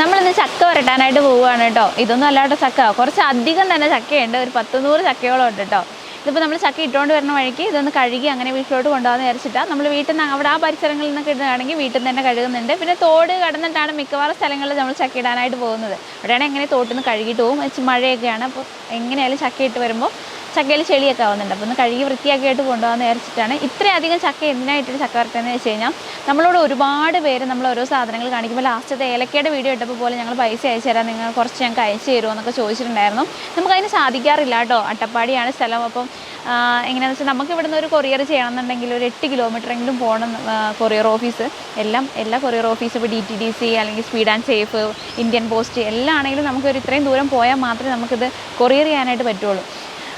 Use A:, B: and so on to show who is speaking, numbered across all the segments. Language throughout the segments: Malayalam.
A: നമ്മളിന്ന് ചക്ക വരട്ടാനായിട്ട് പോവുകയാണ് കേട്ടോ. ഇതൊന്നും അല്ലാണ്ട് ചക്ക. കുറച്ച് അധികം തന്നെ ചക്കയുണ്ട്. ഒരു പത്ത് നൂറ് ചക്കയോളം ഉണ്ട് കേട്ടോ. ഇതിപ്പോൾ നമ്മൾ ചക്ക ഇട്ടുകൊണ്ട് വരുന്ന വഴിക്ക് ഇതൊന്ന് കഴുകി അങ്ങനെ വീട്ടിലോട്ട് കൊണ്ടുപോകാമെന്ന് വിചാരിച്ചിട്ടാണ് നമ്മൾ വീട്ടിൽ നിന്ന് അവിടെ ആ പരിസരങ്ങളിൽ നിന്നൊക്കെ ഇടുകയാണെങ്കിൽ വീട്ടിൽ നിന്ന് തന്നെ കഴുകുന്നുണ്ട്. പിന്നെ തോട് കടന്നിട്ടാണ് മിക്കവാറും സ്ഥലങ്ങളിൽ നമ്മൾ ചക്ക ഇടാനായിട്ട് പോകുന്നത്. അവിടെയാണെങ്കിൽ എങ്ങനെ തോട്ടിൽ നിന്ന് കഴുകിയിട്ട് പോകും. മഴയൊക്കെയാണ്. അപ്പോൾ എങ്ങനെയായാലും ചക്ക ഇട്ട് വരുമ്പോൾ ചക്കയിൽ ചെളിയൊക്കെ ആവുന്നുണ്ട്. അപ്പോൾ ഒന്ന് കഴുകി വൃത്തിയാക്കിയിട്ട് കൊണ്ടുപോകാമെന്ന് വിചാരിച്ചിട്ടാണ്. ഇത്രയധികം ചക്ക എന്തിനായിട്ടൊരു ചക്ക വരട്ടെന്ന് വെച്ച് കഴിഞ്ഞാൽ നമ്മളോട് ഒരുപാട് പേര് നമ്മൾ ഓരോ സാധനങ്ങൾ കാണിക്കുമ്പോൾ ലാസ്റ്റത്തെ ഏലക്കയുടെ വീഡിയോ ഇട്ടപ്പോൾ പോലെ ഞങ്ങൾ പൈസ അയച്ചു തരാം നിങ്ങൾ കുറച്ച് ഞങ്ങൾക്ക് അയച്ചു തരുമോ എന്നൊക്കെ ചോദിച്ചിട്ടുണ്ടായിരുന്നു നമുക്കതിന് സാധിക്കാറില്ല കേട്ടോ. അട്ടപ്പാടിയാണ് സ്ഥലം. അപ്പം എങ്ങനെയാണെന്ന് വെച്ചാൽ നമുക്ക് ഇവിടുന്ന് ഒരു കൊറിയർ ചെയ്യണമെന്നുണ്ടെങ്കിൽ ഒരു എട്ട് കിലോമീറ്ററെങ്കിലും പോകണം കൊറിയർ ഓഫീസ്. എല്ലാം എല്ലാ കൊറിയർ ഓഫീസും ഇപ്പോൾ ഡി ടി ഡി സി അല്ലെങ്കിൽ speed and safe Indian post എല്ലാം ആണെങ്കിലും നമുക്കൊരു ഇത്രയും ദൂരം പോയാൽ മാത്രമേ നമുക്കിത് കൊറിയർ ചെയ്യാനായിട്ട് പറ്റുള്ളൂ.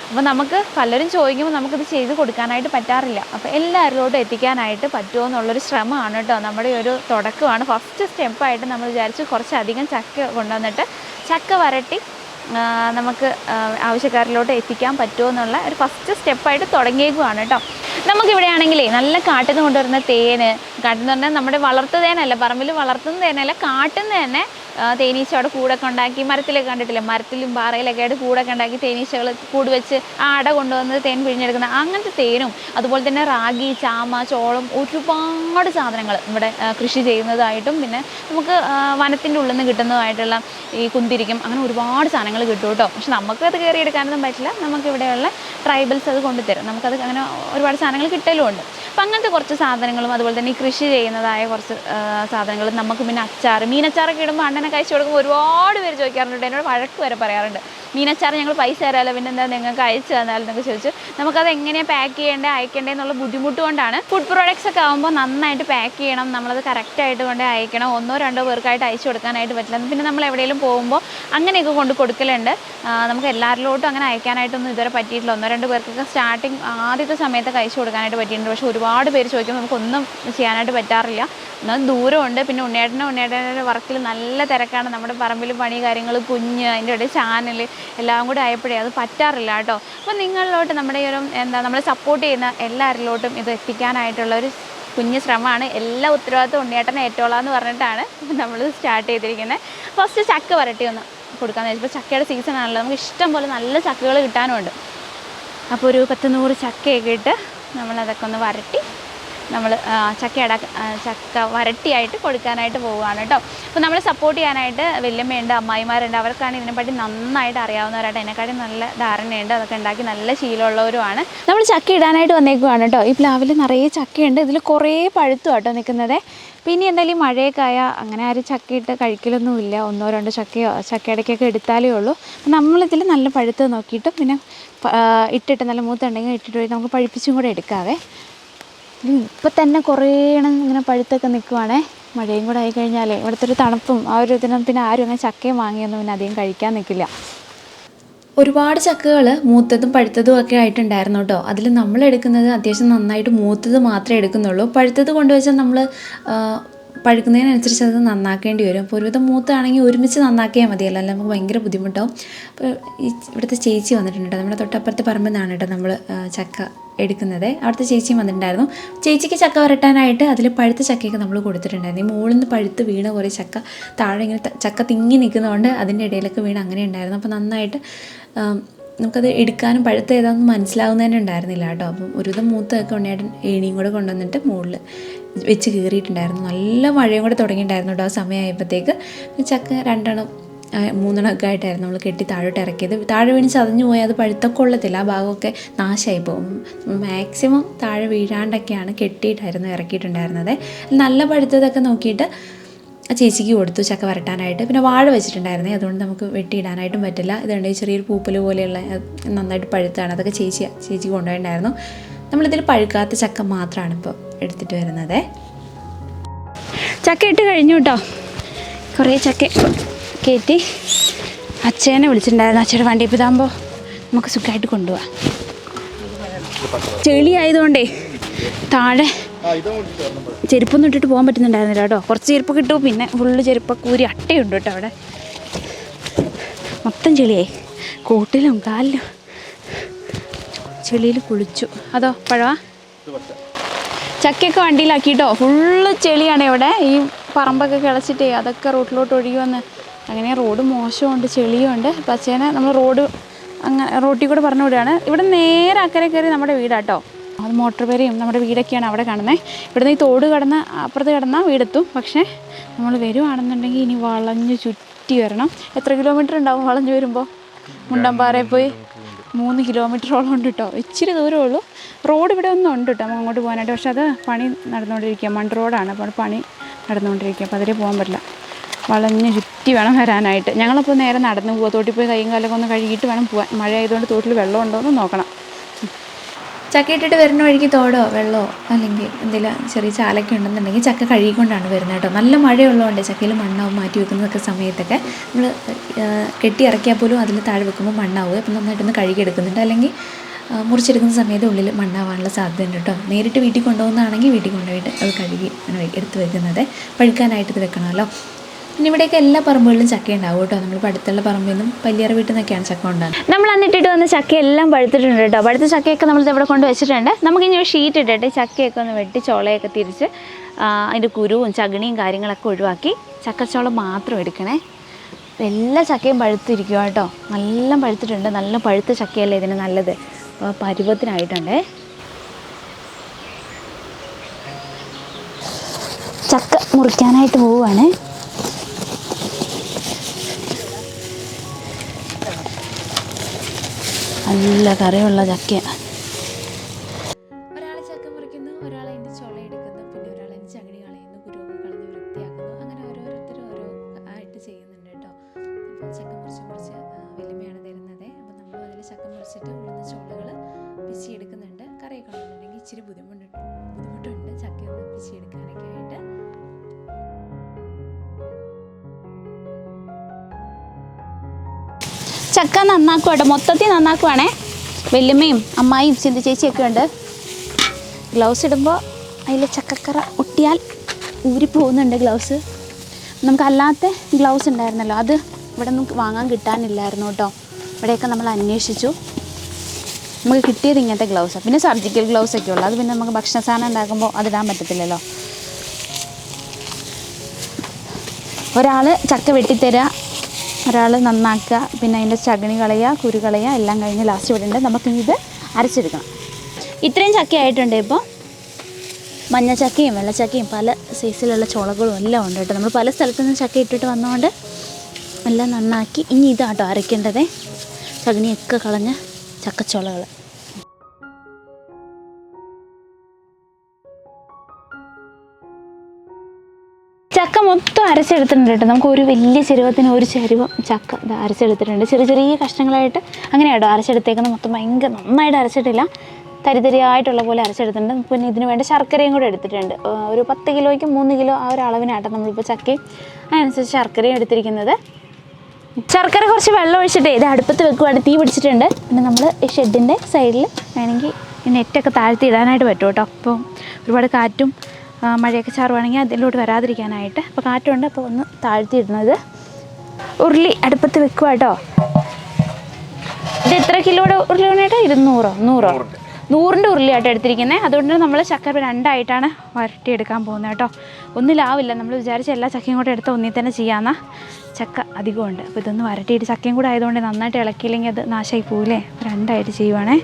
A: അപ്പോൾ നമുക്ക് പലരും ചോദിക്കുമ്പോൾ നമുക്കിത് ചെയ്ത് കൊടുക്കാനായിട്ട് പറ്റാറില്ല. അപ്പോൾ എല്ലാവരിലോട്ടും എത്തിക്കാനായിട്ട് പറ്റുമോ എന്നുള്ളൊരു ശ്രമമാണ് കേട്ടോ. നമ്മുടെ ഒരു തുടക്കമാണ്. ഫസ്റ്റ് സ്റ്റെപ്പായിട്ട് നമ്മൾ വിചാരിച്ച് കുറച്ചധികം ചക്ക കൊണ്ടുവന്നിട്ട് ചക്ക വരട്ടി നമുക്ക് ആവശ്യക്കാരിലോട്ട് എത്തിക്കാൻ പറ്റുമോ എന്നുള്ള ഒരു ഫസ്റ്റ് സ്റ്റെപ്പായിട്ട് തുടങ്ങിയേക്കുവാണ് കേട്ടോ. നമുക്കിവിടെ ആണെങ്കിലേ നല്ല കാട്ടിൽ നിന്ന് കൊണ്ടുവരുന്ന തേന് കാട്ടിൽ നിന്ന് പറഞ്ഞാൽ നമ്മുടെ വളർത്തു തേനല്ല പറമ്പിൽ വളർത്തുന്ന തേനല്ല കാട്ടിൽ നിന്ന് തന്നെ തേനീച്ച അവിടെ കൂടൊക്കെ ഉണ്ടാക്കി. മരത്തിലൊക്കെ കണ്ടിട്ടില്ല? മരത്തിലും പാറയിലൊക്കെ ആയിട്ട് കൂടൊക്കെ ഉണ്ടാക്കി തേനീച്ചകൾ കൂട് വെച്ച് ആ അട കൊണ്ടുവന്ന് തേൻ പിഴിഞ്ഞെടുക്കുന്ന അങ്ങനത്തെ തേനും അതുപോലെ തന്നെ റാഗി ചാമ ചോളം ഒരുപാട് സാധനങ്ങൾ ഇവിടെ കൃഷി ചെയ്യുന്നതായിട്ടും പിന്നെ നമുക്ക് വനത്തിന്റെ ഉള്ളിൽ നിന്ന് കിട്ടുന്നതായിട്ടുള്ള ഈ കുന്തിരിക്കും അങ്ങനെ ഒരുപാട് സാധനങ്ങൾ കിട്ടും കേട്ടോ. പക്ഷെ നമുക്ക് അത് കയറി എടുക്കാനൊന്നും പറ്റില്ല. നമുക്ക് ഇവിടെയുള്ള ട്രൈബൽസ് അത് കൊണ്ടുതരും. നമുക്കത് അങ്ങനെ ഒരുപാട് സാധനങ്ങൾ കിട്ടലുമുണ്ട്. അപ്പം അങ്ങനത്തെ കുറച്ച് സാധനങ്ങളും അതുപോലെ തന്നെ കൃഷി ചെയ്യുന്നതായ കുറച്ച് സാധനങ്ങളും നമുക്ക് പിന്നെ അച്ചാർ മീനച്ചാറൊക്കെ ഇടുമ്പോൾ അണ്ണനെ കഴിച്ചു കൊടുക്കുമ്പോൾ ഒരുപാട് പേര് ചോദിക്കാറുണ്ട് എന്നോട് വഴക്ക് വരെ പറയാറുണ്ട്. മീനച്ചാർ ഞങ്ങൾ പൈസ തരാമല്ലോ പിന്നെ എന്താ നിങ്ങൾക്ക് അയച്ചു തന്നാലും എന്നൊക്കെ ചോദിച്ചു നമുക്കത് എങ്ങനെയാണ് പാക്ക് ചെയ്യേണ്ടത് അയക്കേണ്ടത് എന്നുള്ള ബുദ്ധിമുട്ട് കൊണ്ടാണ് ഫുഡ് പ്രോഡക്റ്റ്സ് ഒക്കെ ആകുമ്പോൾ നന്നായിട്ട് പാക്ക് ചെയ്യണം നമ്മളത് കറക്റ്റായിട്ട് കൊണ്ട് അയക്കണം ഒന്നോ രണ്ടോ പേർക്കായിട്ട് അയച്ചു കൊടുക്കാനായിട്ട് പറ്റില്ല. പിന്നെ നമ്മൾ എവിടെയെങ്കിലും പോകുമ്പോൾ അങ്ങനെയൊക്കെ കൊണ്ട് കൊടുക്കലുണ്ട്. നമുക്ക് എല്ലാവരിലോട്ടും അങ്ങനെ അയക്കാനായിട്ടൊന്നും ഇതുവരെ പറ്റിയിട്ടില്ല. ഒന്നോ രണ്ടോ പേർക്കൊക്കെ സ്റ്റാർട്ടിങ് ആദ്യത്തെ സമയത്തൊക്കെ അയച്ചു കൊടുക്കാനായിട്ട് പറ്റിയിട്ടുണ്ട്. പക്ഷേ ഒരുപാട് പേര് ചോദിക്കുമ്പോൾ നമുക്കൊന്നും ചെയ്യാനായിട്ട് പറ്റാറില്ല. എന്നാൽ ദൂരമുണ്ട്. പിന്നെ ഉണ്ണിയേട്ടന്റെ ഉണ്ണിയേട്ടന്റെ വർക്കിൽ നല്ല തിരക്കാണ്. നമ്മുടെ പറമ്പിൽ പണി കാര്യങ്ങൾ കുഞ്ഞ് അതിന്റെ ഇടയിൽ ചാനൽ എല്ലാം കൂടെ ആയപ്പോഴേ അത് പറ്റാറില്ല കേട്ടോ. അപ്പോൾ നിങ്ങളിലോട്ട് നമ്മുടെ ഈ ഒരു എന്താ നമ്മളെ സപ്പോർട്ട് ചെയ്യുന്ന എല്ലാവരിലോട്ടും ഇത് എത്തിക്കാനായിട്ടുള്ള ഒരു കുഞ്ഞ് ശ്രമമാണ്. എല്ലാ ഉത്തരവാദിത്വം ഉണ്ണിയേട്ടനെ ഏറ്റോളാം എന്ന് പറഞ്ഞിട്ടാണ് നമ്മൾ സ്റ്റാർട്ട് ചെയ്തിരിക്കുന്നത്. ഫസ്റ്റ് ചക്ക വരട്ടി ഒന്ന് കൊടുക്കാമെന്ന് വെച്ചപ്പോൾ ചക്കയുടെ സീസൺ ആണല്ലോ. നമുക്ക് ഇഷ്ടം പോലെ നല്ല ചക്കകൾ കിട്ടാനുണ്ട്. അപ്പോൾ ഒരു പത്ത് നൂറ് ചക്കയൊക്കെ ഇട്ട് നമ്മളതൊക്കെ ഒന്ന് വരട്ടി നമ്മൾ ചക്ക അട ചക്ക വരട്ടിയായിട്ട് കൊടുക്കാനായിട്ട് പോവുകയാണ് കേട്ടോ. അപ്പോൾ നമ്മൾ സപ്പോർട്ട് ചെയ്യാനായിട്ട് വല്യമ്മയുണ്ട് അമ്മായിമാരുണ്ട് അവർക്കാണ് ഇതിനെപ്പറ്റി നന്നായിട്ട് അറിയാവുന്നവരായിട്ട് അതിനെക്കാട്ടി നല്ല ധാരണയുണ്ട് അതൊക്കെ ഉണ്ടാക്കി നല്ല ശീലമുള്ളവരുമാണ്. നമ്മൾ ചക്ക ഇടാനായിട്ട് വന്നേക്കുവാണ് കേട്ടോ. ഈ പ്ലാവിൽ നിറയെ ചക്കയുണ്ട് ഇതിൽ കുറേ പഴുത്തു കേട്ടോ നിൽക്കുന്നത്. പിന്നെ എന്തായാലും ഈ മഴയൊക്കെ അങ്ങനെ ആരും ചക്കയിട്ട് കഴിക്കലൊന്നുമില്ല. ഒന്നോ രണ്ടോ ചക്കയോ ചക്കയിടയ്ക്കൊക്കെ എടുത്താലേ ഉള്ളൂ. അപ്പം നമ്മളിതിൽ നല്ല പഴുത്ത് നോക്കിയിട്ട് പിന്നെ ഇട്ടിട്ട് നല്ല മൂത്തുണ്ടെങ്കിൽ ഇട്ടിട്ട് നമുക്ക് പഴിപ്പിച്ചും കൂടെ എടുക്കാവേ. ഇപ്പം തന്നെ കുറേ എണ്ണം ഇങ്ങനെ പഴുത്തൊക്കെ നിൽക്കുവാണേ മഴയും കൂടെ ആയിക്കഴിഞ്ഞാലേ ഇവിടുത്തെ ഒരു തണുപ്പും ആ ഒരു ഇതിനും പിന്നെ ആരും അങ്ങനെ ചക്കയും വാങ്ങിയൊന്നും പിന്നെ അധികം കഴിക്കാൻ നിൽക്കില്ല ഒരുപാട് ചക്കകൾ മൂത്തതും പഴുത്തതും ഒക്കെ ആയിട്ടുണ്ടായിരുന്നു കേട്ടോ. അതിൽ നമ്മൾ എടുക്കുന്നത് അത്യാവശ്യം നന്നായിട്ട് മൂത്തത് മാത്രമേ എടുക്കുന്നുള്ളൂ. പഴുത്തത് കൊണ്ടുവച്ചാൽ നമ്മൾ പഴുക്കുന്നതിനനുസരിച്ച് അത് നന്നാക്കേണ്ടി വരും. അപ്പോൾ ഒരുവിധം മൂത്താണെങ്കിൽ ഒരുമിച്ച് നന്നാക്കിയാൽ മതി അല്ല നമുക്ക് ഭയങ്കര ബുദ്ധിമുട്ടാവും. അപ്പോൾ ഇവിടുത്തെ ചേച്ചി വന്നിട്ടുണ്ട് നമ്മുടെ തൊട്ടപ്പുറത്തെ പറമ്പിൽ നിന്നാണ് കേട്ടോ നമ്മൾ ചക്ക എടുക്കുന്നത്. അവിടുത്തെ ചേച്ചി വന്നിട്ടുണ്ടായിരുന്നു. ചേച്ചിക്ക് ചക്ക വരട്ടാനായിട്ട് അതിൽ പഴുത്ത ചക്കയൊക്കെ നമ്മൾ കൊടുത്തിട്ടുണ്ടായിരുന്നു. ഈ മുകളിൽ നിന്ന് പഴുത്ത് വീണ കുറേ ചക്ക താഴെ ഇങ്ങനെ ചക്ക തിങ്ങി നിൽക്കുന്നതുകൊണ്ട് അതിന്റെ ഇടയിലൊക്കെ വീണ് അങ്ങനെ ഉണ്ടായിരുന്നു അപ്പോൾ നന്നായിട്ട് നമുക്കത് എടുക്കാനും പഴുത്ത ഏതാണെന്ന് മനസ്സിലാവുന്നതന്നെ ഉണ്ടായിരുന്നില്ല കേട്ടോ. അപ്പം ഒരുവിധം മൂത്തൊക്കെ ഉണ്ണിയേട്ടൻ ഏണിയും കൂടെ കൊണ്ടുവന്നിട്ട് മുകളിൽ വെച്ച് കീറിയിട്ടുണ്ടായിരുന്നു. നല്ല മഴയും കൂടെ തുടങ്ങിയിട്ടുണ്ടായിരുന്നു കേട്ടോ ആ സമയമായപ്പോഴത്തേക്ക്. ചക്ക രണ്ടെണ്ണം മൂന്നെണ്ണമൊക്കെ ആയിട്ടായിരുന്നു നമ്മൾ കെട്ടി താഴോട്ട് ഇറക്കിയത്. താഴെ വീണ് ചതഞ്ഞു പോയാൽ അത് പഴുത്തൊക്കെ കൊള്ളത്തില്ല ആ ഭാഗമൊക്കെ നാശമായി പോകും. മാക്സിമം താഴെ വീഴാണ്ടൊക്കെയാണ് കെട്ടിയിട്ടായിരുന്നു ഇറക്കിയിട്ടുണ്ടായിരുന്നത്. നല്ല പഴുത്തതൊക്കെ നോക്കിയിട്ട് ആ ചേച്ചിക്ക് കൊടുത്തു ചക്ക വരട്ടാനായിട്ട്. പിന്നെ വാഴ വെച്ചിട്ടുണ്ടായിരുന്നേ അതുകൊണ്ട് നമുക്ക് വെട്ടിയിടാനായിട്ടും പറ്റില്ല. ഇതുണ്ട് ഈ ചെറിയൊരു പൂപ്പൽ പോലെയുള്ള നന്നായിട്ട് പഴുത്താണ്. അതൊക്കെ ചേച്ചി ചേച്ചി കൊണ്ടുപോയിട്ടുണ്ടായിരുന്നു. നമ്മളിതിൽ പഴുക്കാത്ത ചക്ക മാത്രമാണ് ഇപ്പോൾ എടുത്തിട്ട് വരുന്നത്. ചക്ക ഇട്ട് കഴിഞ്ഞു കേട്ടോ കുറേ ചക്ക കയറ്റി അച്ഛനെ വിളിച്ചിട്ടുണ്ടായിരുന്നു. അച്ഛയുടെ വണ്ടി ഇപ്പോൾ ഇതാകുമ്പോൾ നമുക്ക് സുഖമായിട്ട് കൊണ്ടുപോവാം. ചെളി ആയതുകൊണ്ടേ താഴെ ചെരുപ്പൊന്നും ഇട്ടിട്ട് പോകാൻ പറ്റുന്നുണ്ടായിരുന്നില്ല കേട്ടോ. കുറച്ച് ചെരുപ്പ് കിട്ടും പിന്നെ ഫുള്ള് ചെരുപ്പൊക്കെ കൂരി അട്ടയുണ്ട് കേട്ടോ അവിടെ. മൊത്തം ചെളിയായി. കോട്ടിലും കാലിലും ചെളിയിൽ കുളിച്ചു. അതോ പഴവാ? ചക്കയൊക്കെ വണ്ടിയിലാക്കിട്ടോ. ഫുള്ള് ചെളിയാണ് ഇവിടെ. ഈ പറമ്പൊക്കെ കിളച്ചിട്ടേ അതൊക്കെ റോട്ടിലോട്ട് ഒഴുകി അങ്ങനെ റോഡ് മോശമുണ്ട് ചെളിയുമുണ്ട് പച്ചേനെ നമ്മൾ റോഡ് അങ്ങനെ റോട്ടിൽ കൂടെ പറഞ്ഞു വിടുകയാണ്. ഇവിടെ നേരെ അക്കരെ കയറി നമ്മുടെ വീടാട്ടോ അത് മോട്ടോർ പേരയും നമ്മുടെ വീടൊക്കെയാണ് അവിടെ കാണുന്നത് ഇവിടുന്ന് ഈ തോട് കടന്ന് അപ്പുറത്ത് കടന്ന വീടെത്തും. പക്ഷേ നമ്മൾ വരുവാണെന്നുണ്ടെങ്കിൽ ഇനി വളഞ്ഞ് ചുറ്റി വരണം. എത്ര കിലോമീറ്റർ ഉണ്ടാവും വളഞ്ഞ് വരുമ്പോൾ മുണ്ടമ്പാറയിൽ പോയി മൂന്ന് കിലോമീറ്ററോളം ഉണ്ട് കേട്ടോ ഇച്ചിരി ദൂരമേ ഉള്ളൂ. റോഡ് ഇവിടെ ഒന്നും ഉണ്ട് കേട്ടോ നമുക്ക് അങ്ങോട്ട് പോകാനായിട്ട്. പക്ഷേ അത് പണി നടന്നുകൊണ്ടിരിക്കുക. മൺ റോഡാണ്. അപ്പോൾ പണി നടന്നുകൊണ്ടിരിക്കുക. അപ്പോൾ അതിലേ പോകാൻ പറ്റില്ല. വളഞ്ഞ് ചുറ്റി വേണം വരാനായിട്ട്. ഞങ്ങളപ്പോൾ നേരെ നടന്ന് പോവുക തോട്ടിൽ പോയി കൈയും കാലൊക്കെ ഒന്ന് കഴുകിയിട്ട് വേണം പോകാൻ മഴ ആയതുകൊണ്ട് തോട്ടിൽ വെള്ളം ഉണ്ടോ എന്ന് നോക്കണം. ചക്ക ഇട്ടിട്ട് വരുന്ന വഴിക്ക് തോടോ വെള്ളമോ അല്ലെങ്കിൽ എന്തെങ്കിലും ചെറിയ ചാലൊക്കെ ഉണ്ടെന്നുണ്ടെങ്കിൽ ചക്ക കഴുകിക്കൊണ്ടാണ് വരുന്നത് കേട്ടോ. നല്ല മഴയുള്ളതുകൊണ്ട് ചക്കയിൽ മണ്ണാവും മാറ്റി വെക്കുന്നതൊക്കെ സമയത്തൊക്കെ നമ്മൾ കെട്ടി ഇറക്കിയാൽ പോലും അതിൽ താഴെ വെക്കുമ്പോൾ മണ്ണാവും അപ്പം നന്നായിട്ടൊന്ന് കഴുകിയെടുക്കുന്നുണ്ട്. അല്ലെങ്കിൽ മുറിച്ചെടുക്കുന്ന സമയത്ത് ഉള്ളിൽ മണ്ണാവാനുള്ള സാധ്യതയുണ്ട് കേട്ടോ. നേരിട്ട് വീട്ടിൽ കൊണ്ടുപോകുന്നതാണെങ്കിൽ വീട്ടിൽ കൊണ്ടുപോയിട്ട് അത് കഴുകി എടുത്ത് വെക്കുന്നത്. പഴുക്കാനായിട്ട് ഇത് വെക്കണമല്ലോ. പിന്നെ ഇവിടെയൊക്കെ എല്ലാ പറമ്പുകളിലും ചക്ക ഉണ്ടാവും കേട്ടോ. നമ്മൾ അടുത്തുള്ള പറമ്പിൽ നിന്നും പല്ലിയറ വീട്ടിൽ നിന്നൊക്കെയാണ് ചക്ക ഉണ്ടാകുന്നത് നമ്മൾ അന്നിട്ടിട്ട് വന്ന ചക്ക എല്ലാം പഴുത്തിട്ടുണ്ട് കേട്ടോ. പഴുത്ത ചക്കയൊക്കെ നമ്മൾ ഇവിടെ കൊണ്ട് വെച്ചിട്ടുണ്ട്. നമുക്ക് ഇനി ഒരു ഷീറ്റ് ഇട്ടിട്ട് ചക്കയൊക്കെ ഒന്ന് വെട്ടി ചോളയൊക്കെ തിരിച്ച് അതിന്റെ കുരുവും ചകിണിയും കാര്യങ്ങളൊക്കെ ഒഴിവാക്കി ചക്കച്ചോള മാത്രം എടുക്കണേ. എല്ലാ ചക്കയും പഴുത്തിരിക്കുക കേട്ടോ. നല്ല പഴുത്തിട്ടുണ്ട്. നല്ല പഴുത്ത ചക്കയല്ലേ ഇതിന് നല്ലത്. അപ്പോൾ പരുവത്തിനായിട്ടുണ്ടേ. ചക്ക മുറിക്കാനായിട്ട് പോവുകയാണേ നല്ല കറിയുള്ള ചക്ക ഒരാൾ ചക്ക മുറിക്കുന്നു ഒരാൾ അതിന്റെ ചുള എടുക്കുന്നു പിന്നെ ഒരാൾ അതിന്റെ ചകിരി കളയുന്നു കുരുവൊക്കെ കളഞ്ഞ് വൃത്തിയാക്കുന്നു അങ്ങനെ ഓരോരുത്തരും ഓരോ ആയിട്ട് ചെയ്യുന്നുണ്ട് കേട്ടോ. അപ്പോൾ ചക്ക മുറിച്ച് മുറിച്ച് ആ, തരുന്നത്. അപ്പോൾ നമ്മൾ അതിൽ ചക്ക മുറിച്ചിട്ട് ഉള്ളുന്ന ചുളകൾ പിച്ചി എടുക്കുന്നുണ്ട്. കറിയൊക്കെ ഉണ്ടെന്നുണ്ടെങ്കിൽ ഇച്ചിരി ബുദ്ധിമുട്ട് ബുദ്ധിമുട്ടുണ്ട് ആയിട്ട്. ചക്ക നന്നാക്കുവാട്ടോ മൊത്തത്തിൽ നന്നാക്കുവാണേ. വല്യമ്മയും അമ്മായിയും ചിന്തി ചേച്ചിയൊക്കെ ഉണ്ട്. ഗ്ലൗസ് ഇടുമ്പോൾ അതിൽ ചക്കക്കറ ഒട്ടിയാൽ ഊരി പോകുന്നുണ്ട് ഗ്ലൗസ്. നമുക്കല്ലാത്ത ഗ്ലൗസ് ഉണ്ടായിരുന്നല്ലോ അത് ഇവിടെ നമുക്ക് വാങ്ങാൻ കിട്ടാനില്ലായിരുന്നു കേട്ടോ. ഇവിടെയൊക്കെ നമ്മൾ അന്വേഷിച്ചു. നമുക്ക് കിട്ടിയത് ഇങ്ങനത്തെ ഗ്ലൗസ്. പിന്നെ സർജിക്കൽ ഗ്ലൗസ് ഒക്കെ ഉള്ളു. അത് പിന്നെ നമുക്ക് ഭക്ഷണ സാധനം ഉണ്ടാക്കുമ്പോൾ അതിടാൻ പറ്റത്തില്ലല്ലോ. ഒരാൾ ചക്ക വെട്ടിത്തരിക ഒരാൾ നന്നാക്കുക പിന്നെ അതിന്റെ ചകിണി കളയുക കുരു കളയുക എല്ലാം കഴിഞ്ഞ് ലാസ്റ്റ് വിടേണ്ടത് നമുക്ക് ഇത് അരച്ചെടുക്കണം. ഇത്രയും ചക്ക ആയിട്ടുണ്ട് ഇപ്പോൾ മഞ്ഞച്ചക്കയും വെള്ളച്ചക്കയും പല സൈസിലുള്ള ചോളകളും എല്ലാം ഉണ്ട് കേട്ടോ. നമ്മൾ പല സ്ഥലത്തു നിന്ന് ചക്ക ഇട്ടിട്ട് വന്നതുകൊണ്ട് എല്ലാം നന്നാക്കി ഇനി ഇതാട്ടോ അരയ്ക്കേണ്ടത്. ചകിണിയൊക്കെ കളഞ്ഞ ചക്കച്ചോളകൾ മൊത്തം അരച്ചെടുത്തിട്ടുണ്ട് കേട്ടോ. നമുക്ക് ഒരു വലിയ ചെരുവത്തിന് ഒരു ചെരുവം ചക്ക അരച്ചെടുത്തിട്ടുണ്ട്. ചെറിയ ചെറിയ കഷ്ണങ്ങളായിട്ട് അങ്ങനെ കേട്ടോ അരച്ചെടുത്തേക്കുന്നത്. മൊത്തം ഭയങ്കര നന്നായിട്ട് അരച്ചിട്ടില്ല. തരിതരിയായിട്ടുള്ള പോലെ അരച്ചെടുത്തിട്ടുണ്ട്. പിന്നെ ഇതിന് വേണ്ട ശർക്കരയും കൂടെ എടുത്തിട്ടുണ്ട്. ഒരു പത്ത് കിലോയ്ക്ക് മൂന്ന് കിലോ ആ ഒരു അളവിനാട്ടോ നമ്മളിപ്പോൾ ചക്കയും. അതിനനുസരിച്ച് ശർക്കരയും എടുത്തിരിക്കുന്നത്. ശർക്കര കുറച്ച് വെള്ളം ഒഴിച്ചിട്ട് ഇത് അടുപ്പത്ത് വെക്കുവാണ്. തീ പിടിച്ചിട്ടുണ്ട്. പിന്നെ നമ്മൾ ഈ ഷെഡിന്റെ സൈഡിൽ വേണമെങ്കിൽ നെറ്റൊക്കെ താഴ്ത്തി ഇടാനായിട്ട് പറ്റും കേട്ടോ. അപ്പോൾ ഒരുപാട് കാറ്റും മഴയൊക്കെ ചാറുവാണെങ്കിൽ അതിലോട്ട് വരാതിരിക്കാനായിട്ട് അപ്പോൾ കാറ്റുണ്ട് അപ്പോൾ ഒന്ന് താഴ്ത്തിയിടുന്നത്. ഉരുളി അടുപ്പത്ത് വെക്കുക കേട്ടോ. ഇത് എത്ര കിലോയുടെ ഉരുളി വേണേട്ടോ ഇരുന്നൂറോ? നൂറോ? നൂറിന്റെ. ഉരുളിയായിട്ട് എടുത്തിരിക്കുന്നത്. അതുകൊണ്ട് നമ്മൾ ചക്ക രണ്ടായിട്ടാണ് വരട്ടിയെടുക്കാൻ പോകുന്നത് കേട്ടോ. ഒന്നിലാവില്ല നമ്മൾ വിചാരിച്ച എല്ലാ ചക്കയും കൂടെ എടുത്ത് ഒന്നിൽ തന്നെ ചെയ്യാമെന്ന ചക്ക അധികമുണ്ട്. അപ്പോൾ ഇതൊന്ന് വരട്ടിയിട്ട് ചക്കയും കൂടെ ആയതുകൊണ്ട് നന്നായിട്ട് ഇളക്കിയില്ലെങ്കിൽ അത് നാശമായി പോകില്ലേ രണ്ടായിട്ട് ചെയ്യുവാണേ.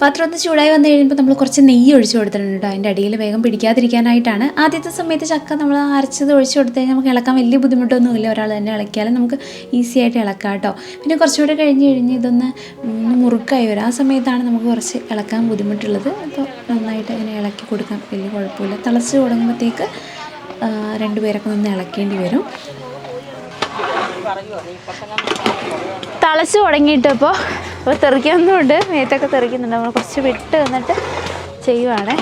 B: പാത്രം ഒന്ന് ചൂടായി വന്നു കഴിയുമ്പോൾ നമ്മൾ കുറച്ച് നെയ്യ് ഒഴിച്ചു കൊടുത്തിട്ടുണ്ട് കേട്ടോ അതിന്റെ അടിയിൽ വേഗം പിടിക്കാതിരിക്കാനായിട്ടാണ്. ആദ്യത്തെ സമയത്ത് ചക്ക നമ്മൾ അരച്ചത് ഒഴിച്ചു കൊടുത്തു കഴിഞ്ഞാൽ നമുക്ക് ഇളക്കാൻ വലിയ ബുദ്ധിമുട്ടൊന്നുമില്ല. ഒരാൾ തന്നെ ഇളക്കിയാലും നമുക്ക് ഈസി ആയിട്ട് ഇളക്കാം കേട്ടോ പിന്നെ കുറച്ചുകൂടെ കഴിഞ്ഞ് കഴിഞ്ഞ് ഇതൊന്ന് മുറുക്കായി വരും. ആ സമയത്താണ് നമുക്ക് കുറച്ച് ഇളക്കാൻ ബുദ്ധിമുട്ടുള്ളത്. അപ്പോൾ നന്നായിട്ട് ഇങ്ങനെ ഇളക്കി കൊടുക്കാൻ വലിയ കുഴപ്പമില്ല. തിളച്ച് തുടങ്ങുമ്പോഴത്തേക്ക് രണ്ടുപേരൊക്കെ ഒന്ന് ഇളക്കേണ്ടി വരും.
A: തിളച്ച് തുടങ്ങിയിട്ടപ്പോൾ ഇപ്പോൾ തെറിക്കുന്നുണ്ട് മേത്തൊക്കെ തെറിക്കുന്നുണ്ട്. നമ്മൾ കുറച്ച് വിട്ട് വന്നിട്ട് ചെയ്യുവാണ്.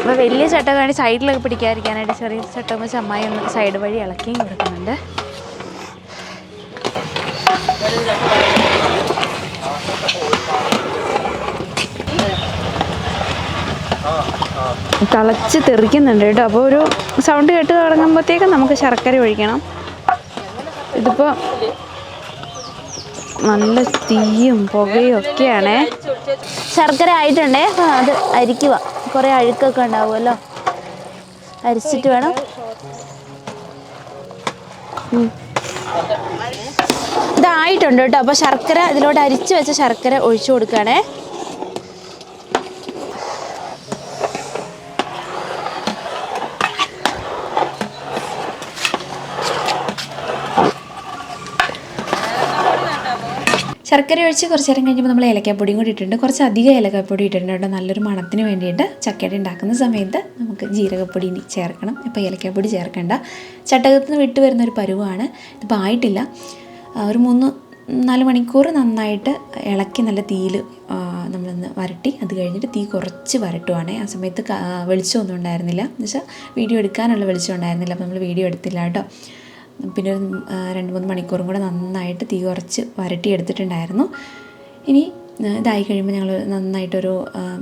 A: അപ്പോൾ വലിയ ചട്ടകാണി സൈഡിലൊക്കെ പിടിക്കാതിരിക്കാനായിട്ട് ചെറിയ ചട്ടം വെച്ച് ഒന്ന് സൈഡ് വഴി ഇളക്കിയും കൊടുക്കുന്നുണ്ട്. തിളച്ച് തെറിക്കുന്നുണ്ട് കേട്ടോ. അപ്പോൾ ഒരു സൗണ്ട് കേട്ട് തുടങ്ങുമ്പോഴത്തേക്കും നമുക്ക് ശർക്കര ഒഴിക്കണം. ഇതിപ്പോൾ നല്ല തീയും പുകയും ഒക്കെയാണ്. ശർക്കര ആയിട്ടുണ്ടേ? അത് അരിക്കുക കുറേ അഴുക്കൊക്കെ ഉണ്ടാവുമല്ലോ. അരിച്ചിട്ട് വേണം. ഇതായിട്ടുണ്ട് കേട്ടോ. അപ്പോൾ ശർക്കര ഇതിലോട്ട് അരിച്ച് വെച്ച ശർക്കര ഒഴിച്ചു കൊടുക്കുകയാണേ.
B: ശർക്കര ഒഴിച്ച് കുറച്ച് നേരം കഴിഞ്ഞപ്പോൾ നമ്മൾ ഏലക്കാപ്പൊടിയും കൂടി ഇട്ടിട്ടുണ്ട്. കുറച്ച് അധികം ഏലക്കാപ്പൊടി ഇട്ടിട്ടുണ്ട് നല്ലൊരു മണത്തിന് വേണ്ടിയിട്ട് ചക്കയുടെ ഉണ്ടാക്കുന്ന സമയത്ത് നമുക്ക് ജീരകപ്പൊടി ചേർക്കണം. ഇപ്പോൾ ഏലക്കാപ്പൊടി ചേർക്കേണ്ട. ചട്ടകത്തിൽ നിന്ന് വിട്ട് വരുന്ന ഒരു പരുവാണ്. ഇതിപ്പോൾ ആയിട്ടില്ല. ഒരു മൂന്ന് നാല് മണിക്കൂർ നന്നായിട്ട് ഇളക്കി നല്ല തീയിൽ നമ്മളൊന്ന് വരട്ടി അത് കഴിഞ്ഞിട്ട് തീ കുറച്ച് വരട്ടുവാണേ. ആ സമയത്ത് വെളിച്ചമൊന്നും ഉണ്ടായിരുന്നില്ല. എന്ന് വെച്ചാൽ വീഡിയോ എടുക്കാനുള്ള വെളിച്ചം ഉണ്ടായിരുന്നില്ല. അപ്പോൾ നമ്മൾ വീഡിയോ എടുത്തില്ല കേട്ടോ. പിന്നെ ഒരു രണ്ട് മൂന്ന് മണിക്കൂറും കൂടെ നന്നായിട്ട് തീ കുറച്ച് വരട്ടി എടുത്തിട്ടുണ്ടായിരുന്നു. ഇനി ഇതായി കഴിയുമ്പോൾ ഞങ്ങൾ നന്നായിട്ടൊരു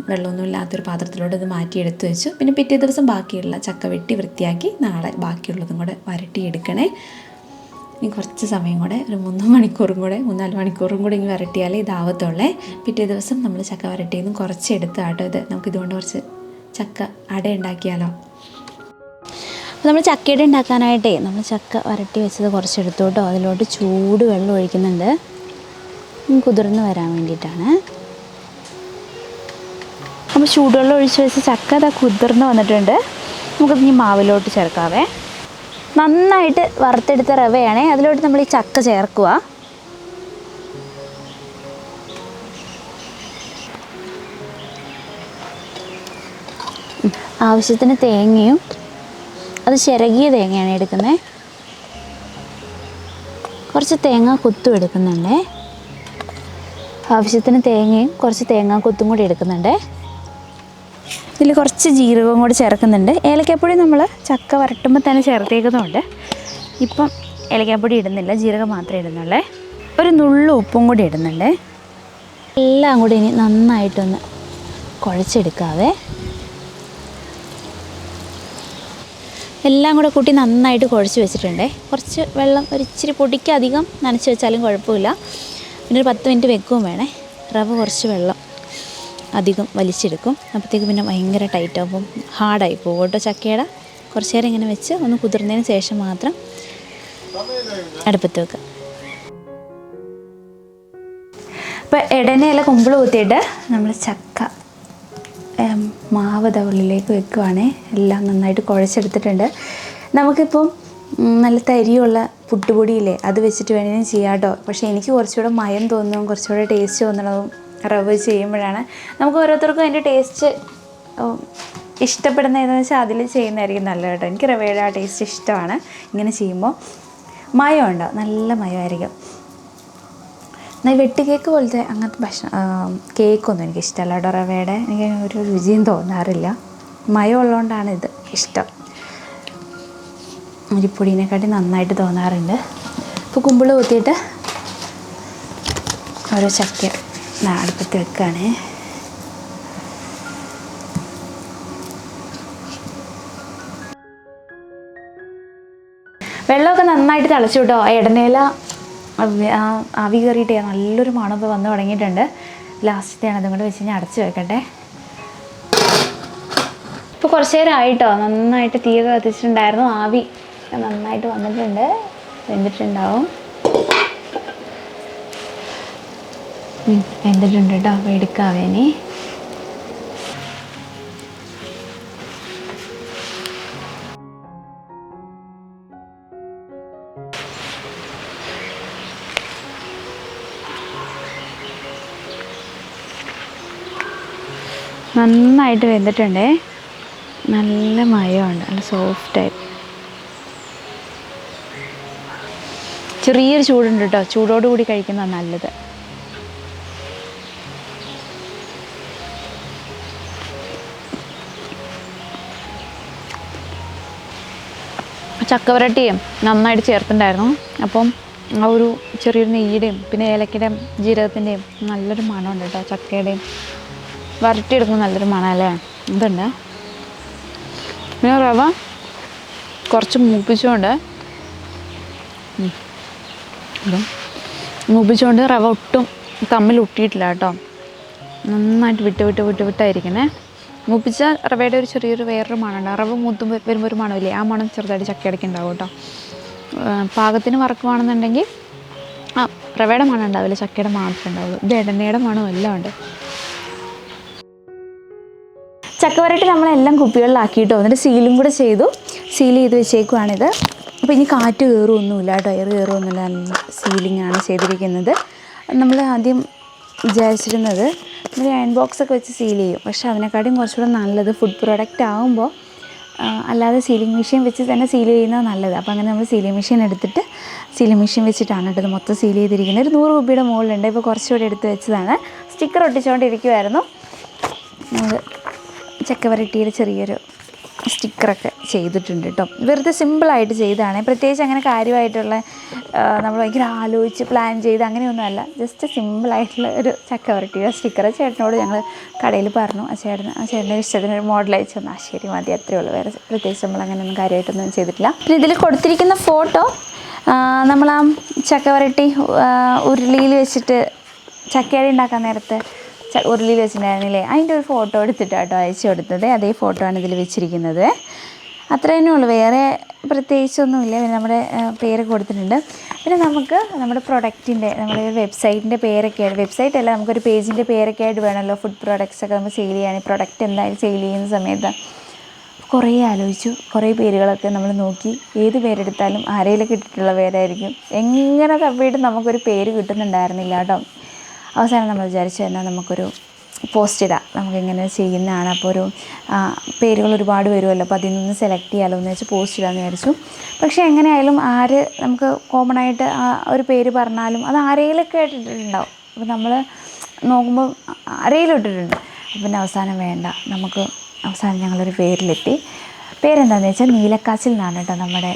B: വെള്ളമൊന്നും ഇല്ലാത്തൊരു പാത്രത്തിലോട്ട് ഇത് മാറ്റി എടുത്ത് വെച്ചു. പിന്നെ പിറ്റേ ദിവസം ബാക്കിയുള്ള ചക്ക വെട്ടി വൃത്തിയാക്കി നാളെ ബാക്കിയുള്ളതും കൂടെ വരട്ടി എടുക്കണേ. ഇനി കുറച്ച് സമയം കൂടെ ഒരു മൂന്ന് മണിക്കൂറും കൂടെ മൂന്നാൽ മണിക്കൂറും കൂടെ ഇനി വരട്ടിയാലേ ഇതാവത്തുള്ളേ. പിറ്റേ ദിവസം നമ്മൾ ചക്ക വരട്ടിയിൽ നിന്ന് കുറച്ച് എടുത്ത് കേട്ടോ ഇത്. നമുക്കിതുകൊണ്ട് കുറച്ച് ചക്ക അട ഉണ്ടാക്കിയാലോ
A: നമ്മൾ ചക്കയുടെ ഉണ്ടാക്കാനായിട്ടേ നമ്മൾ ചക്ക വരട്ടി വെച്ചത് കുറച്ച് എടുത്തു കേട്ടോ. അതിലോട്ട് ചൂട് വെള്ളം ഒഴിക്കുന്നുണ്ട്. കുതിർന്ന് വരാൻ വേണ്ടിയിട്ടാണ്. അപ്പോൾ ചൂടുവെള്ളം ഒഴിച്ച് വെച്ച് ചക്ക അതാ കുതിർന്ന് വന്നിട്ടുണ്ട്. നമുക്കത് ഇനി മാവിലോട്ട് ചേർക്കാവേ. നന്നായിട്ട് വറുത്തെടുത്ത റവയാണേ. അതിലോട്ട് നമ്മൾ ഈ ചക്ക ചേർക്കുക ആവശ്യത്തിന് തേങ്ങയും അത് ചിരകിയ തേങ്ങയാണ് എടുക്കുന്നത് കുറച്ച് തേങ്ങ കുത്തും എടുക്കുന്നുണ്ടേ. ആവശ്യത്തിന് തേങ്ങയും കുറച്ച് തേങ്ങ കൂടി എടുക്കുന്നുണ്ട്. ഇതിൽ കുറച്ച് ജീരകവും കൂടി ചേർക്കുന്നുണ്ട്. ഏലക്കപ്പൊടി നമ്മൾ ചക്ക വരട്ടുമ്പോൾ തന്നെ ചേർത്തേക്കുന്നുണ്ട് ഇപ്പം ഏലക്കപ്പൊടി ഇടുന്നില്ല ജീരകം മാത്രമേ ഇടുന്നുള്ളേ. ഒരു നുള്ളു ഉപ്പും കൂടി ഇടുന്നുണ്ട്. എല്ലാം കൂടി ഇനി നന്നായിട്ടൊന്ന് കുഴച്ചെടുക്കാവേ. എല്ലാം കൂടെ കൂട്ടി നന്നായിട്ട് കുഴച്ച് വെച്ചിട്ടുണ്ട്. കുറച്ച് വെള്ളം ഒരു ഇച്ചിരി പൊടിക്ക് അധികം നനച്ച് വെച്ചാലും കുഴപ്പമില്ല. പിന്നെ ഒരു പത്ത് മിനിറ്റ് വെക്കുകയും വേണേ. റവ കുറച്ച് വെള്ളം അധികം വലിച്ചെടുക്കും. അപ്പോഴത്തേക്ക് പിന്നെ ഭയങ്കര ടൈറ്റാകും ഹാർഡായി പോകും കേട്ടോ ചക്കയുടെ? കുറച്ച് നേരം ഇങ്ങനെ വെച്ച് ഒന്ന് കുതിർന്നതിന് ശേഷം മാത്രം അടുപ്പത്ത് വെക്കുക. അപ്പോൾ ഇടനെയല്ല കുമ്പിൾ കുത്തിയിട്ട് നമ്മൾ ചക്ക മാവ് തവളിലേക്ക് വെക്കുവാണേ. എല്ലാം നന്നായിട്ട് കുഴച്ചെടുത്തിട്ടുണ്ട്. നമുക്കിപ്പം നല്ല തരിയുള്ള പുട്ടുപൊടിയില്ലേ അത് വെച്ചിട്ട് വേണമെങ്കിലും ചെയ്യാം കേട്ടോ പക്ഷേ എനിക്ക് കുറച്ചുകൂടെ മയം തോന്നുന്നതും കുറച്ചുകൂടെ ടേസ്റ്റ് തോന്നണതും റവ് ചെയ്യുമ്പോഴാണ്. നമുക്ക് ഓരോരുത്തർക്കും അതിന്റെ ടേസ്റ്റ് ഇഷ്ടപ്പെടുന്ന ഏതെന്ന് വെച്ചാൽ അതിൽ ചെയ്യുന്നതായിരിക്കും നല്ലത് കേട്ടോ. എനിക്ക് റവയുടെ ആ ടേസ്റ്റ് ഇഷ്ടമാണ്. ഇങ്ങനെ ചെയ്യുമ്പോൾ മയം ഉണ്ടാവും നല്ല മയമായിരിക്കും. വെട്ട് കേക്ക് പോലത്തെ അങ്ങനത്തെ ഭക്ഷണം കേക്കൊന്നും എനിക്ക് ഇഷ്ടമല്ല കേട്ടോ എനിക്ക് ഒരു രുചിയും തോന്നാറില്ല. മയം ഉള്ളതുകൊണ്ടാണ് ഇത് ഇഷ്ടം. അരിപ്പൊടീനെക്കാട്ടി നന്നായിട്ട് തോന്നാറുണ്ട്. ഇപ്പോൾ കുമ്പിൾ കുത്തിയിട്ട് ഓരോ ചക്ക അടുപ്പത്ത് വെക്കുകയാണേ വെള്ളമൊക്കെ നന്നായിട്ട് തിളച്ചു വിട്ടോ ഇടനേല ആവി കയറിയിട്ടേ നല്ലൊരു മണം ഇപ്പോൾ വന്ന് തുടങ്ങിയിട്ടുണ്ട്. ലാസ്റ്റത്തെയാണ് അതും കൂടെ വെച്ച് ഞാൻ അടച്ചു വെക്കട്ടെ. ഇപ്പോൾ കുറച്ച് നേരം ആയിട്ടോ നന്നായിട്ട് തീയൊക്കെ കത്തിച്ചിട്ടുണ്ടായിരുന്നു. ആവി നന്നായിട്ട് വന്നിട്ടുണ്ട്. വെന്തിട്ടുണ്ടാവും. വെന്തിട്ടുണ്ട് കേട്ടോ. അപ്പോൾ എടുക്കാവേ നന്നായിട്ട് വെന്തിട്ടുണ്ടേ. നല്ല മയമുണ്ട്. നല്ല സോഫ്റ്റായി ചെറിയൊരു ചൂടുണ്ട് കേട്ടോ ചൂടോട് കൂടി കഴിക്കുന്നതാണ് നല്ലത്. ചക്കവരട്ടിയും നന്നായിട്ട് ചേർത്തിട്ടുണ്ടായിരുന്നു. അപ്പം ആ ഒരു ചെറിയൊരു നെയ്യുടെയും പിന്നെ ഏലക്കയുടെയും ജീരകത്തിന്റെയും നല്ലൊരു മണമുണ്ട് കേട്ടോ ചക്കയുടെയും. വരട്ടിയെടുക്കുന്ന നല്ലൊരു മണമല്ലേ ഇതുണ്ട്. പിന്നെ റവ കുറച്ച് മൂപ്പിച്ചുകൊണ്ട് മൂപ്പിച്ചുകൊണ്ട് റവ ഒട്ടും തമ്മിൽ ഒട്ടിയിട്ടില്ല കേട്ടോ. നന്നായിട്ട് വിട്ട് വിട്ട് വിട്ട് വിട്ടായിരിക്കണേ മൂപ്പിച്ച റവയുടെ ഒരു ചെറിയൊരു വേറൊരു മണമുണ്ട്. റവ മൂത്തും വരുമ്പോൾ ഒരു മണമില്ലേ? ആ മണം ചെറുതായിട്ട് ചക്കയടയ്ക്ക് ഉണ്ടാവും കേട്ടോ പാകത്തിന് വറക്കുവാണെന്നുണ്ടെങ്കിൽ ആ റവയുടെ മണം ഉണ്ടാവില്ല. ചക്കയുടെ മാത്രമേ ഉണ്ടാവുള്ളൂ. ഇത് എണ്ണയുടെ മണം എല്ലാം ഉണ്ട്. ചക്കവരട്ടി നമ്മളെല്ലാം കുപ്പികളിലാക്കിയിട്ടോ? എന്നിട്ട് സീലും കൂടെ ചെയ്തു. സീൽ ചെയ്ത് വെച്ചേക്കുവാണിത്. അപ്പോൾ ഇനി കാറ്റ് കയറുമൊന്നുമില്ല ടയർ കയറുമൊന്നുമില്ല സീലിംഗ് ആണ് ചെയ്തിരിക്കുന്നത്. നമ്മൾ ആദ്യം വിചാരിച്ചിരുന്നത് നമ്മൾ അയൺ ബോക്സ് ഒക്കെ വെച്ച് സീൽ ചെയ്യും. പക്ഷേ അതിനെക്കാട്ടിയും കുറച്ചുകൂടെ നല്ലത് ഫുഡ് പ്രോഡക്റ്റ് ആകുമ്പോൾ അല്ലാതെ സീലിംഗ് മെഷീൻ വെച്ച് തന്നെ സീൽ ചെയ്യുന്നത് നല്ലത്. അപ്പോൾ അങ്ങനെ നമ്മൾ സീലിംഗ് മെഷീൻ എടുത്തിട്ട് സീലിംഗ് മെഷീൻ വെച്ചിട്ടാണ് കേട്ടത് മൊത്തം സീൽ ചെയ്തിരിക്കുന്നത്. ഒരു നൂറ് രൂപയുടെ മുകളിലുണ്ട്. ഇപ്പോൾ കുറച്ചുകൂടെ എടുത്ത് വെച്ചതാണ്. സ്റ്റിക്കർ ഒട്ടിച്ചുകൊണ്ടിരിക്കുമായിരുന്നു നമ്മൾ ചക്കവരട്ടിയിൽ ചെറിയൊരു സ്റ്റിക്കറൊക്കെ ചെയ്തിട്ടുണ്ട് കേട്ടോ. വെറുതെ സിമ്പിളായിട്ട് ചെയ്തതാണ്. പ്രത്യേകിച്ച് അങ്ങനെ കാര്യമായിട്ടുള്ള നമ്മൾ ഭയങ്കര ആലോചിച്ച് പ്ലാൻ ചെയ്ത് അങ്ങനെയൊന്നുമല്ല. ജസ്റ്റ് സിമ്പിളായിട്ടുള്ള ഒരു ചക്കവരട്ടിയുടെ സ്റ്റിക്കർ ചേട്ടനോട് ഞങ്ങൾ കടയിൽ പറഞ്ഞു. ആ ചേട്ടന് ആ ചേട്ടന്റെ ഇഷ്ടത്തിന് ഒരു മോഡൽ അയച്ചു തന്നു. ആ ശരി മതി അത്രയേ ഉള്ളൂ. വേറെ പ്രത്യേകിച്ച് നമ്മൾ അങ്ങനെയൊന്നും കാര്യമായിട്ടൊന്നും ചെയ്തിട്ടില്ല. പിന്നെ ഇതിൽ കൊടുത്തിരിക്കുന്ന ഫോട്ടോ നമ്മൾ ആ ചക്കവരട്ടി ഉരുളിയിൽ വെച്ചിട്ട് ചക്കയടി ഉണ്ടാക്കാൻ നേരത്ത് ഉരുളിയിൽ വെച്ചിട്ടുണ്ടായിരുന്നില്ലേ അതിന്റെ ഒരു ഫോട്ടോ എടുത്തിട്ടാട്ടോ അയച്ചു കൊടുത്തത്. അതേ ഫോട്ടോ ആണ് ഇതിൽ വെച്ചിരിക്കുന്നത്. അത്ര തന്നെ ഉള്ളൂ. വേറെ പ്രത്യേകിച്ചൊന്നുമില്ല. പിന്നെ നമ്മുടെ പേര് കൊടുത്തിട്ടുണ്ട്. പിന്നെ നമുക്ക് നമ്മുടെ പ്രൊഡക്റ്റിന്റെ നമ്മുടെ വെബ്സൈറ്റിന്റെ പേരൊക്കെ വെബ്സൈറ്റ് അല്ല നമുക്കൊരു പേജിന്റെ പേരൊക്കെ ആയിട്ട് വേണമല്ലോ. ഫുഡ് പ്രോഡക്റ്റ്സ് ഒക്കെ നമ്മൾ സെയിൽ ചെയ്യാൻ പ്രൊഡക്റ്റ് എന്തായാലും സെയിൽ ചെയ്യുന്ന സമയത്ത് കുറേ ആലോചിച്ചു. കുറേ പേരുകളൊക്കെ നമ്മൾ നോക്കി. ഏത് പേരെടുത്താലും ആരെയിലൊക്കെ ഇട്ടിട്ടുള്ള പേരായിരിക്കും. എങ്ങനെ തപ്പിയിട്ട് നമുക്കൊരു പേര് കിട്ടുന്നുണ്ടായിരുന്നില്ല കേട്ടോ. അവസാനം നമ്മൾ വിചാരിച്ചു എന്നാൽ നമുക്കൊരു പോസ്റ്റ് ഇടാം. നമുക്കിങ്ങനെ ചെയ്യുന്നതാണ്. അപ്പോൾ ഒരു പേരുകൾ ഒരുപാട് വരുമല്ലോ. അപ്പോൾ അതിൽ നിന്ന് സെലക്ട് ചെയ്യാമല്ലോ എന്ന് വെച്ച് പോസ്റ്റ് ഇടാമെന്ന് വിചാരിച്ചു. പക്ഷേ എങ്ങനെയായാലും ആര് നമുക്ക് കോമൺ ആയിട്ട് ഒരു പേര് പറഞ്ഞാലും അത് ആരെയിലൊക്കെ ഇട്ടിട്ടുണ്ടാവും. അപ്പോൾ നമ്മൾ നോക്കുമ്പോൾ ആരെയിലും ഇട്ടിട്ടുണ്ട്. അപ്പോൾ പിന്നെ അവസാനം വേണ്ട. നമുക്ക് അവസാനം ഞങ്ങളൊരു പേരിലെത്തി. പേരെന്താണെന്ന് വെച്ചാൽ നീലക്കാച്ചിൽ നിന്നാണ് കേട്ടോ നമ്മുടെ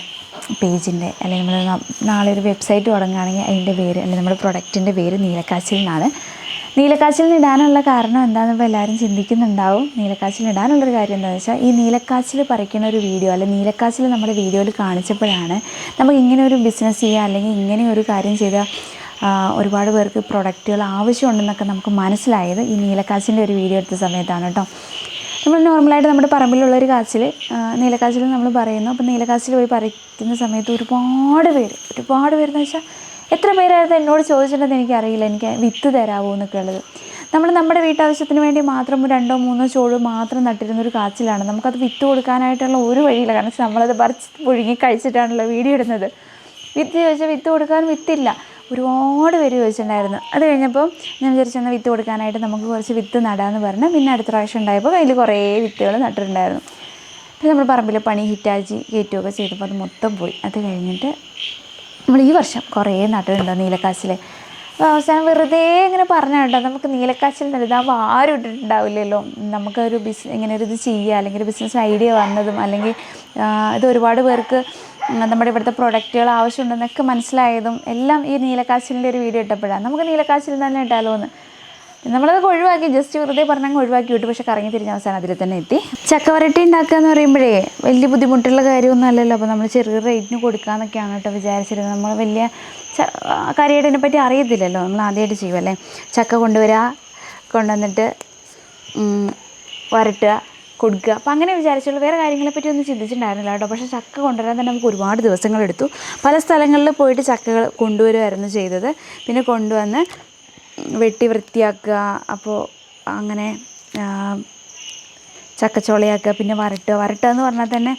A: പേജിന്റെ അല്ലെങ്കിൽ നമ്മൾ നാളെ ഒരു വെബ്സൈറ്റ് തുടങ്ങുകയാണെങ്കിൽ അതിന്റെ പേര് അല്ലെങ്കിൽ നമ്മുടെ പ്രൊഡക്റ്റിന്റെ പേര് നീലക്കാച്ചിൽ നിന്നാണ്. നീലക്കാച്ചിൽ ഇടാനുള്ള കാരണം എന്താണെന്ന് ഇപ്പോൾ എല്ലാവരും ചിന്തിക്കുന്നുണ്ടാവും. നീലക്കാച്ചിൽ ഇടാനുള്ളൊരു കാര്യം എന്താണെന്ന് വെച്ചാൽ ഈ നീലക്കാച്ചിൽ പറിക്കുന്ന ഒരു വീഡിയോ അല്ലെങ്കിൽ നീലക്കാച്ചിൽ നമ്മുടെ വീഡിയോയിൽ കാണിച്ചപ്പോഴാണ് നമുക്ക് ഇങ്ങനെ ഒരു ബിസിനസ് ചെയ്യുക അല്ലെങ്കിൽ ഇങ്ങനെ ഒരു കാര്യം ചെയ്താൽ ഒരുപാട് പേർക്ക് പ്രൊഡക്റ്റുകൾ ആവശ്യമുണ്ടെന്നൊക്കെ നമുക്ക് മനസ്സിലായത് ഈ നീലക്കാച്ചിന്റെ ഒരു വീഡിയോ എടുത്ത സമയത്താണ് കേട്ടോ. നമ്മൾ നോർമലായിട്ട് നമ്മുടെ പറമ്പിലുള്ള ഒരു കാച്ചിൽ നീലക്കാച്ചിൽ നമ്മൾ പറയുന്നു. അപ്പോൾ നീലക്കാച്ചിൽ പോയി പറിക്കുന്ന സമയത്ത് ഒരുപാട് പേര് ഒരുപാട് പേരെന്ന് വെച്ചാൽ എത്ര പേരായിരുന്നു എന്നോട് ചോദിച്ചിട്ടുണ്ടെന്ന് എനിക്കറിയില്ല. എനിക്ക് വിത്ത് തരാമോ എന്നൊക്കെ ഉള്ളത്. നമ്മൾ നമ്മുടെ വീട്ടാവശ്യത്തിന് വേണ്ടി മാത്രം രണ്ടോ മൂന്നോ ചോട് മാത്രം നട്ടിരുന്ന ഒരു കാച്ചിലാണ്. നമുക്കത് വിത്ത് കൊടുക്കാനായിട്ടുള്ള ഒരു വഴിയില്ല. കാരണം നമ്മളത് പറിച്ച് പുഴുങ്ങി കഴിച്ചിട്ടാണല്ലോ വീഡിയോ ഇടുന്നത്. വിത്ത് ചോദിച്ചാൽ വിത്ത് കൊടുക്കാൻ വിത്തില്ല. ഒരുപാട് പേര് ചോദിച്ചിട്ടുണ്ടായിരുന്നു. അത് കഴിഞ്ഞപ്പോൾ ഞാൻ വിചാരിച്ചു എന്നാൽ വിത്ത് കൊടുക്കാനായിട്ട് നമുക്ക് കുറച്ച് വിത്ത് നടാമെന്ന് പറഞ്ഞു പിന്നെ അടുത്ത പ്രാവശ്യം ഉണ്ടായപ്പോൾ കയ്യിൽ കുറേ വിത്തുകൾ നട്ടിട്ടുണ്ടായിരുന്നു. പിന്നെ നമ്മൾ പറമ്പിൽ പണി ഹിറ്റാച്ചി കയറ്റുകയൊക്കെ ചെയ്തപ്പോൾ അത് മൊത്തം പോയി. അത് കഴിഞ്ഞിട്ട് നമ്മൾ ഈ വർഷം കുറേ നട്ടിട്ടുണ്ടോ നീലക്കാശിൽ അപ്പോൾ അവസാനം വെറുതെ ഇങ്ങനെ പറഞ്ഞ കേട്ടോ നമുക്ക് നീലക്കാശിൽ നല്ലതാകുമ്പോൾ ആരും ഇട്ടിട്ടുണ്ടാവില്ലല്ലോ. നമുക്കൊരു ബിസിനസ് ഇങ്ങനെ ഒരു ഇത് ചെയ്യുക അല്ലെങ്കിൽ ബിസിനസ് ഐഡിയ വന്നതും അല്ലെങ്കിൽ ഇത് ഒരുപാട് പേർക്ക് നമ്മുടെ ഇവിടുത്തെ പ്രൊഡക്റ്റുകൾ ആവശ്യമുണ്ടെന്നൊക്കെ മനസ്സിലായതും എല്ലാം ഈ നീലക്കാച്ചിലിന്റെ ഒരു വീഡിയോ ഇട്ടപ്പോഴാണ്. നമുക്ക് നീലക്കാച്ചിൽ തന്നെ ഇട്ടാലോ എന്ന്. നമ്മളതൊക്കെ ഒഴിവാക്കി ജസ്റ്റ് വെറുതെ പറഞ്ഞങ്ങ് ഒഴിവാക്കി വിട്ടു പക്ഷെ കറങ്ങി തിരിഞ്ഞ അവസാനം അതിൽ തന്നെ എത്തി. ചക്കവരട്ടി ഉണ്ടാക്കുക എന്ന് പറയുമ്പോഴേ വലിയ ബുദ്ധിമുട്ടുള്ള കാര്യമൊന്നും അല്ലല്ലോ. അപ്പോൾ നമ്മൾ ചെറിയ റേറ്റിന് കൊടുക്കാമെന്നൊക്കെയാണ് കേട്ടോ വിചാരിച്ചിരുന്നത്. നമ്മൾ വലിയ ആ, പറ്റി അറിയത്തില്ലല്ലോ. നമ്മൾ ആദ്യമായിട്ട് ചെയ്യുമല്ലേ ചക്ക കൊണ്ടുവരിക കൊണ്ടുവന്നിട്ട് വരട്ടുക. കൊടുക്കുക. അപ്പോൾ അങ്ങനെ വിചാരിച്ചുള്ളൂ വേറെ കാര്യങ്ങളെപ്പറ്റി ഒന്നും ചിന്തിച്ചിട്ടുണ്ടായിരുന്നില്ല കേട്ടോ. പക്ഷേ ചക്ക കൊണ്ടുവരാൻ തന്നെ നമുക്ക് ഒരുപാട് ദിവസങ്ങളെടുത്തു പല സ്ഥലങ്ങളിൽ പോയിട്ട് ചക്കകൾ കൊണ്ടുവരുമായിരുന്നു ചെയ്തത്. പിന്നെ കൊണ്ടുവന്ന് വെട്ടി വൃത്തിയാക്കുക. അപ്പോൾ അങ്ങനെ ചക്കച്ചോളയാക്കുക. പിന്നെ വരട്ടുക. വരട്ടുക എന്ന് പറഞ്ഞാൽ തന്നെ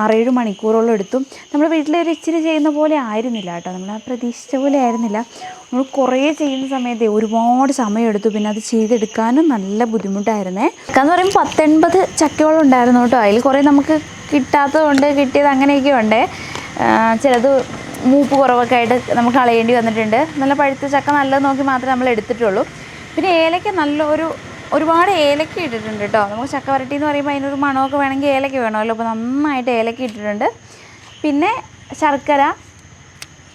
A: ആറേഴ് മണിക്കൂറോളം എടുത്തു. നമ്മൾ വീട്ടിൽ ഒരു ഇച്ചിരി ചെയ്യുന്ന പോലെ ആയിരുന്നില്ല കേട്ടോ. നമ്മൾ ആ പ്രതീക്ഷിച്ച പോലെ ആയിരുന്നില്ല. നമ്മൾ കുറേ ചെയ്യുന്ന സമയത്ത് ഒരുപാട് സമയമെടുത്തു പിന്നെ അത് ചെയ്തെടുക്കാനും നല്ല ബുദ്ധിമുട്ടായിരുന്നേ. എന്ന് പറയുമ്പോൾ പത്തൊൻപത് ചക്കയോളം ഉണ്ടായിരുന്നു കേട്ടോ. അതിൽ കുറേ നമുക്ക് കിട്ടാത്തതുകൊണ്ട് കിട്ടിയത് അങ്ങനെയൊക്കെ ഉണ്ട്. ചിലത് മൂപ്പ് കുറവൊക്കെ ആയിട്ട് നമുക്ക് കളയേണ്ടി വന്നിട്ടുണ്ട്. നല്ല പഴുത്ത ചക്ക നല്ലത് നോക്കി മാത്രമേ നമ്മൾ എടുത്തിട്ടുള്ളൂ. പിന്നെ ഏലയ്ക്ക് നല്ല ഒരു ഒരുപാട് ഏലക്ക ഇട്ടിട്ടുണ്ട് കേട്ടോ നമുക്ക് ചക്ക വരട്ടി എന്ന് പറയുമ്പോൾ അതിനൊരു മണമൊക്കെ വേണമെങ്കിൽ ഏലക്ക വേണമല്ലോ. അപ്പോൾ നന്നായിട്ട് ഏലക്ക ഇട്ടിട്ടുണ്ട്. പിന്നെ ശർക്കര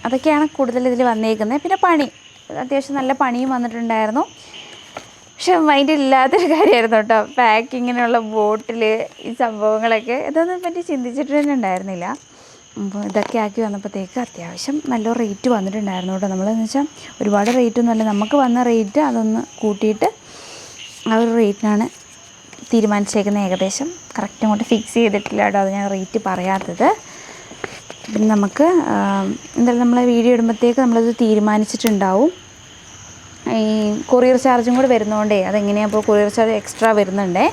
A: അതൊക്കെയാണ് കൂടുതൽ ഇതിൽ വന്നേക്കുന്നത്. പിന്നെ പണി. അത്യാവശ്യം നല്ല പണിയും വന്നിട്ടുണ്ടായിരുന്നു. പക്ഷെ മൈൻഡ് ഇല്ലാത്തൊരു കാര്യമായിരുന്നു കേട്ടോ പാക്കിങ്ങിനുള്ള ബോട്ടിൽ ഈ സംഭവങ്ങളൊക്കെ. ഇതൊന്നും പറ്റി ചിന്തിച്ചിട്ട് തന്നെ ഉണ്ടായിരുന്നില്ല. അപ്പോൾ ഇതൊക്കെ ആക്കി വന്നപ്പോഴത്തേക്ക് അത്യാവശ്യം നല്ല റേറ്റ് വന്നിട്ടുണ്ടായിരുന്നു കേട്ടോ നമ്മളെന്ന് വെച്ചാൽ ഒരുപാട് റേറ്റ് ഒന്നുമല്ല. നമുക്ക് വന്ന റേറ്റ് അതൊന്ന് കൂട്ടിയിട്ട് ആ ഒരു റേറ്റിനാണ് തീരുമാനിച്ചേക്കുന്നത് ഏകദേശം. കറക്റ്റ് അങ്ങോട്ട് ഫിക്സ് ചെയ്തിട്ടില്ല കേട്ടോ അത് ഞാൻ റേറ്റ് പറയാത്തത്.
B: പിന്നെ നമുക്ക് എന്തായാലും നമ്മൾ വീഡിയോ ഇടുമ്പോഴത്തേക്ക് നമ്മളത് തീരുമാനിച്ചിട്ടുണ്ടാവും. ഈ കൊറിയർ ചാർജും കൂടെ വരുന്നതുകൊണ്ടേ അതെങ്ങനെയാണ് അപ്പോൾ കൊറിയർ ചാർജ് എക്സ്ട്രാ വരുന്നുണ്ടേ.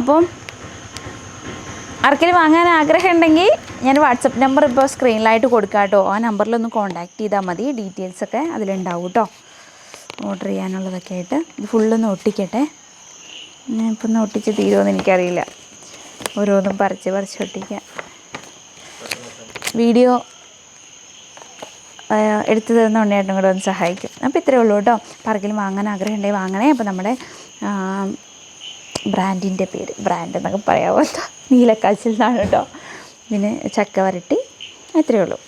B: അപ്പം ആർക്കെങ്കിലും വാങ്ങാൻ ആഗ്രഹം ഉണ്ടെങ്കിൽ ഞാൻ വാട്സപ്പ് നമ്പർ ഇപ്പോൾ സ്ക്രീനിലായിട്ട് കൊടുക്കാം കേട്ടോ ആ നമ്പറിലൊന്ന് കോൺടാക്ട് ചെയ്താൽ മതി. ഡീറ്റെയിൽസൊക്കെ അതിലുണ്ടാവും കേട്ടോ. ഓർഡർ ചെയ്യാനുള്ളതൊക്കെ ആയിട്ട് ഇത് ഫുള്ളൊന്ന് ഒട്ടിക്കട്ടെ. ഞാൻ ഇപ്പം ഒന്ന് ഒട്ടിച്ച് തീരുമെന്ന് എനിക്കറിയില്ല. ഓരോന്നും പറിച്ച് പറിച്ച് ഒട്ടിക്കുക വീഡിയോ എടുത്തു തരുന്ന ഉണ്ണിയേട്ടനും കൂടെ ഒന്ന് സഹായിക്കും. അപ്പോൾ ഇത്രയേ ഉള്ളൂ കേട്ടോ. പറക്കിൽ വാങ്ങാൻ ആഗ്രഹം ഉണ്ടെങ്കിൽ വാങ്ങണേ. അപ്പോൾ നമ്മുടെ ബ്രാൻഡിന്റെ പേര്. ബ്രാൻഡ് എന്നൊക്കെ പറയാമോ നീലക്കാച്ചിൽ നിന്നാണ് കേട്ടോ. പിന്നെ ചക്ക വരട്ടി. അത്രയേ ഉള്ളൂ.